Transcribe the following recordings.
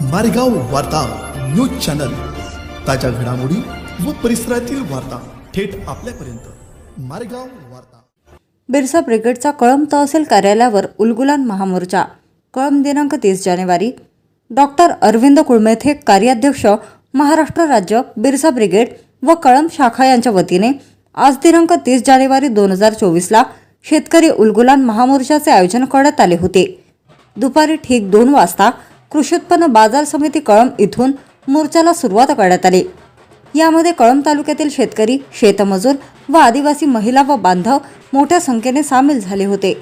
मारेगाव वार्ता news channel. ताज्या घडामोडी व परिसरातील वार्ता थेट आपल्यापर्यंत. मारेगाव वार्ता. बिरसा ब्रिगेडचा कळंब तहसील कार्यालयावर उलगुलान महामोर्चा. कळंब दिनांक तीस जानेवारी. डॉक्टर अरविंद कुळमेथे कार्याध्यक्ष महाराष्ट्र राज्य बिरसा ब्रिगेड व कळंब शाखा यांच्या वतीने आज दिनांक तीस जानेवारी दोन हजार चोवीसला शेतकरी उलगुलान महामोर्चाचे आयोजन करण्यात आले होते. दुपारी ठीक दोन वाजता कृषी उत्पन्न बाजार समिती कळंब इथून मोर्चाला सुरुवात करण्यात आली. यामध्ये कळंब तालुक्यातील शेतकरी शेतमजूर व आदिवासी महिला व बांधव मोठ्या संख्येने सामील झाले होते.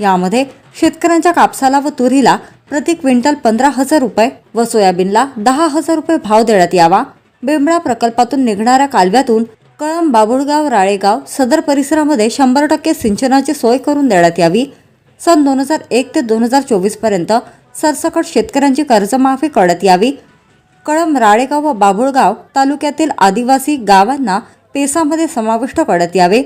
यामध्ये शेतकऱ्यांच्या कापसाला व तुरीला प्रति क्विंटल पंधरा हजार रुपये व सोयाबीनला दहा हजार रुपये भाव देण्यात यावा. बेंबळा प्रकल्पातून निघणाऱ्या कालव्यातून कळंब बाबुळगाव राळेगाव सदर परिसरामध्ये शंभर टक्के सिंचनाची सोय करून देण्यात यावी. सन दोन हजार एक ते दोन हजार चोवीसपर्यंत सरसकट शेतकऱ्यांची कर्जमाफी करण्यात यावी. कळम राळेगाव व बाभुळगाव तालुक्यातील आदिवासी गावांना पेसामध्ये समाविष्ट करण्यात यावे.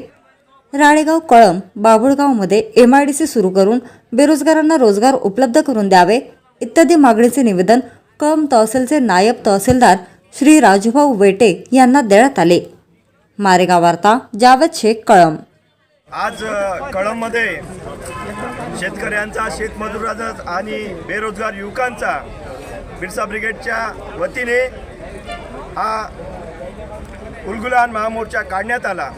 राळेगाव कळम बाभुळगावमध्ये एम आय डी सी सुरू करून बेरोजगारांना रोजगार उपलब्ध करून द्यावे. इत्यादी मागणीचे निवेदन कळम तहसीलचे नायब तहसीलदार श्री राजूभाऊ वेटे यांना देण्यात आले. मारेगाव वार्ता जावेद शेख कळम आज कळममध्ये शेतकऱ्यांचा शेतमजुराचा आणि बेरोजगार युवकांचा बिरसा ब्रिगेडच्या वतीने हा उलगुलान महामोर्चा काढण्यात आला.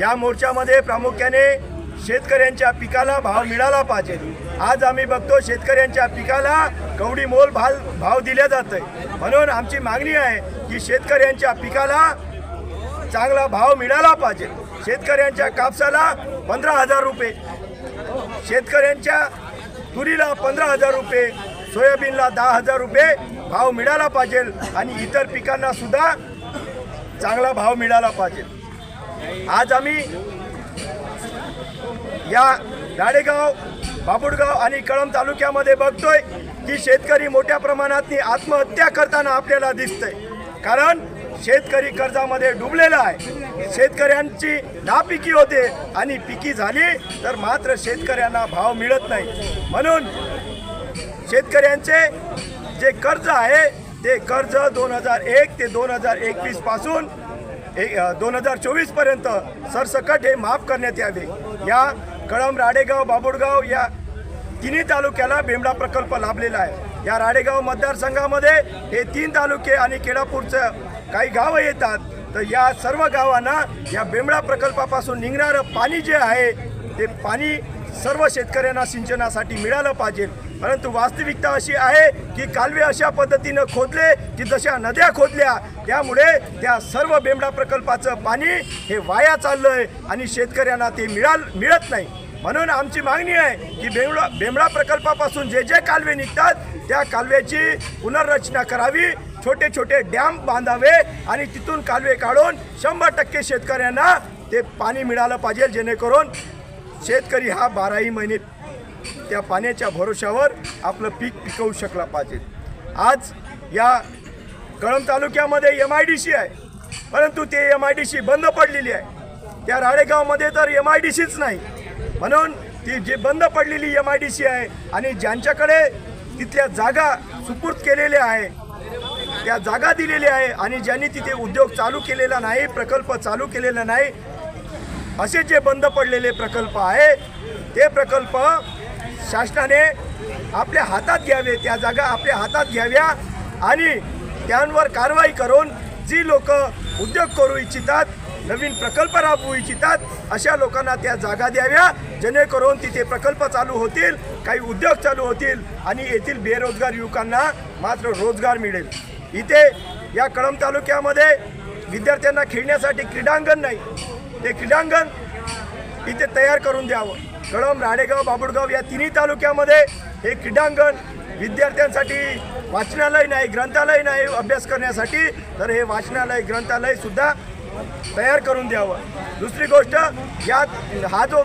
या मोर्चामध्ये प्रामुख्याने शेतकऱ्यांच्या पिकाला भाव मिळाला पाहिजे. आज आम्ही बघतो शेतकऱ्यांच्या पिकाला कवडी मोल भाव भाव दिल्या जात आहे म्हणून आमची मागणी आहे की शेतकऱ्यांच्या पिकाला चांगला भाव मिळाला पाहिजे. शेतकऱ्यांच्या कापसाला पंधरा हजार रुपये शेतकऱ्यांच्या तुरीला पंधरा हजार रुपये सोयाबीनला दहा हजार रुपये भाव मिळाला पाहिजे आणि इतर पिकांना सुद्धा चांगला भाव मिळाला पाहिजे. आज आम्ही या राडेगाव बाबुडगाव आणि कळंब तालुक्यामध्ये बघतोय की शेतकरी मोठ्या प्रमाणात आत्महत्या करताना आपल्याला दिसतंय. कारण शेतकरी कर्जामध्ये डुबलेला आहे. शेतकऱ्यांची नापिकी होते आणि पिकी झाली तर मात्र शेतकऱ्यांना भाव मिळत नाही. म्हणून शेतकऱ्यांचे जे कर्ज आहे ते कर्ज दोन हजार एक ते दोन हजार एकवीसपासून एक दोन हजार चोवीसपर्यंत सरसकट हे माफ करण्यात यावे. या कळम राडेगाव बाबुडगाव या तिन्ही तालुक्याला बेमडा प्रकल्प लाभलेला आहे. या राडेगाव मतदारसंघामध्ये हे तीन तालुके आणि केडापूरचं काही गावं येतात तर या सर्व गावांना या बेमडा प्रकल्पापासून निघणारं पाणी जे आहे ते पाणी सर्व शेतकऱ्यांना सिंचनासाठी मिळालं पाहिजे. परंतु वास्तविकता अशी आहे की कालवे अशा पद्धतीनं खोदले की जशा नद्या खोदल्या त्यामुळे त्या सर्व बेमडा प्रकल्पाचं पाणी हे वाया चाललंय आणि शेतकऱ्यांना ते मिळाल मिळत नाही. म्हणून आमची मागणी आहे की बेमडा बेमडा प्रकल्पापासून जे जे कालवे निघतात त्या कालव्याची पुनर्रचना करावी. छोटे छोटे डॅम बांधावे आणि तिथून कालवे काढून शंभर टक्के शेतकऱ्यांना ते पाणी मिळालं पाहिजे जेणेकरून शेतकरी हा बाराही महिने त्या पाण्याच्या भरोशावर आपलं पीक पिकवू शकला पाहिजे. आज या कळंब तालुक्यामध्ये एम आय डी सी आहे. परंतु ते एम आय डी सी बंद पडलेली आहे. त्या राळेगावमध्ये तर एम आय डी सीच नाही. म्हणून ती जी बंद पडलेली एम आय डी सी आहे आणि ज्यांच्याकडे तिथल्या जागा सुपूर्द केलेल्या आहे त्या जागा दिलेल्या आहे आणि ज्यांनी तिथे उद्योग चालू केलेला नाही प्रकल्प चालू केलेला नाही असे जे बंद पडलेले प्रकल्प आहे ते प्रकल्प शासनाने आपल्या हातात घ्यावे त्या जागा आपल्या हातात घ्याव्या आणि त्यांवर कारवाई करून जी लोक उद्योग करू इच्छितात नवीन प्रकल्प राबवू इच्छितात अशा लोकांना त्या जागा द्याव्या जेणेकरून तिथे प्रकल्प चालू होतील काही उद्योग चालू होतील आणि येथील बेरोजगार युवकांना मात्र रोजगार मिळेल. इथे या कळंब तालुक्यामध्ये विद्यार्थ्यांना खेळण्यासाठी क्रीडांगण नाही. ते क्रीडांगण इथे तयार करून द्यावं. कळंब राडेगाव बाबुडगाव या तिन्ही तालुक्यामध्ये हे क्रीडांगण विद्यार्थ्यांसाठी वाचनालय नाही ग्रंथालय नाही अभ्यास करण्यासाठी तर हे वाचनालय ग्रंथालयसुद्धा तयार करून द्यावं. दुसरी गोष्ट यात हा जो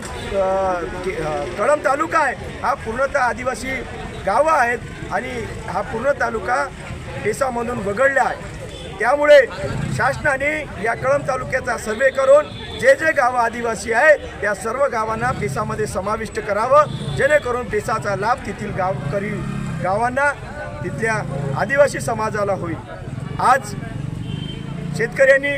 कळंब तालुका आहे हा पूर्णतः आदिवासी गावं आहेत आणि हा पूर्ण तालुका केसामधून वगळल्या आहे त्यामुळे शासनाने या कळंब तालुक्याचा सर्वे करून जे जे गावं आदिवासी आहेत त्या सर्व गावांना पेसामध्ये समाविष्ट करावं जेणेकरून पेसाचा लाभ तेथील गावकरी गावांना तिथल्या आदिवासी समाजाला होईल. आज शेतकऱ्यांनी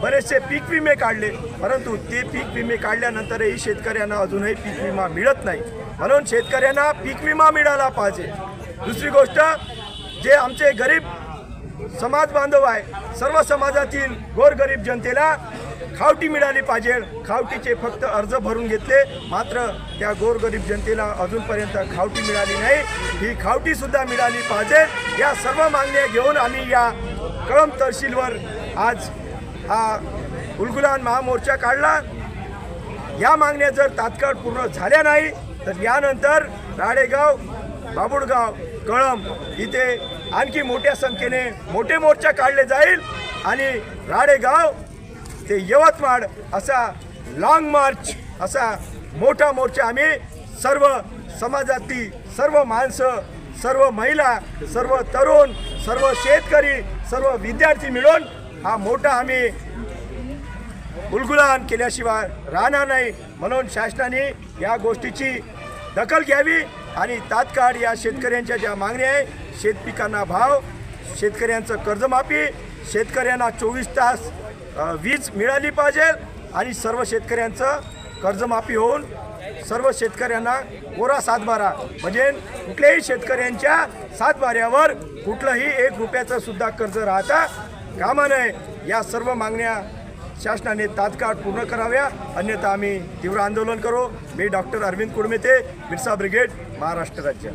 बरेचसे पीक विमे काढले परंतु ते पीक विमे काढल्यानंतरही शेतकऱ्यांना अजूनही पीक विमा मिळत नाही. म्हणून शेतकऱ्यांना पीक विमा मिळाला पाहिजे. दुसरी गोष्ट जे आमचे गरीब समाज बांधव आहे सर्व समाजातील गोरगरीब जनतेला खावटी मिळाली पाहिजे. खावटीचे फक्त अर्ज भरून घेतले मात्र त्या गोरगरीब जनतेला अजूनपर्यंत खावटी मिळाली नाही. ही खावटी सुद्धा मिळाली पाहिजे. या सर्व मागण्या घेऊन आम्ही या कळम तहसीलवर आज हा उलगुलान महामोर्चा काढला. या मागण्या जर तात्काळ पूर्ण झाल्या नाही तर यानंतर राडेगाव बाबुडगाव कळम इथे आणखी मोठ्या संख्येने मोठे मोर्चा काढले जाईल आणि राडेगाव ते यवतमाळ असा लाँग मार्च असा मोठा मोर्चा आम्ही सर्व समाजातली सर्व माणसं सर्व महिला सर्व तरुण सर्व शेतकरी सर्व विद्यार्थी मिळून हा मोठा आम्ही उलगुलान केल्याशिवाय राहणार नाही. म्हणून शासनाने या गोष्टीची दखल घ्यावी. आणि तात्काळ या शेतकऱ्यांच्या ज्या मागण्या आहे शेतपिकांना भाव शेतकऱ्यांचं कर्जमाफी शेतकऱ्यांना चोवीस तास वीज मिळाली पाहिजे आणि सर्व शेतकऱ्यांचं कर्जमाफी होऊन सर्व शेतकऱ्यांना कोरा सातबारा. म्हणजे कुठल्याही शेतकऱ्यांच्या सातबाऱ्यावर कुठलंही एक रुपयाचं सुद्धा कर्ज राहता कामा नये. या सर्व मागण्या शासनाने तात्काळ पूर्ण कराव्या. अन्यथा आम्ही तीव्र आंदोलन करू. मी डॉक्टर अरविंद कुडमेते बिरसा ब्रिगेड महाराष्ट्र राज्य.